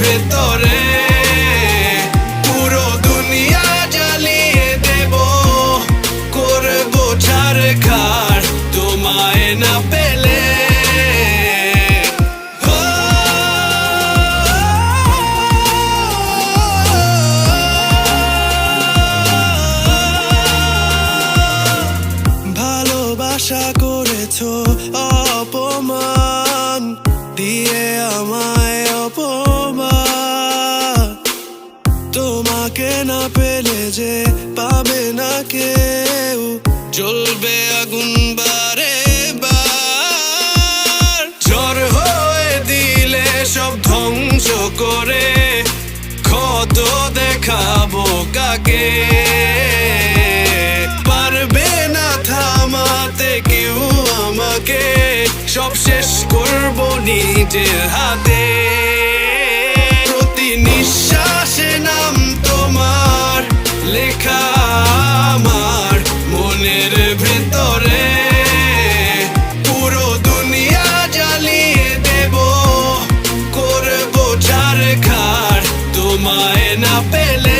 ভেতরে, পুরো দুনিয়া জ্বালিয়ে দেব। করব ঝাড় খার তোমায় না পেলে। ভালোবাসা করেছ অপমান, দিয়ে আমায় যে পাবে না কেউ। জ্বলবে আগুন বারে বার। ঝড় হয়ে দিলে সব ধ্বংস করে ক্ষত দেখাবো কাকে? পারবে না থামাতে কেউ আমাকে। সব শেষ করব নিজের হাতে। papeles.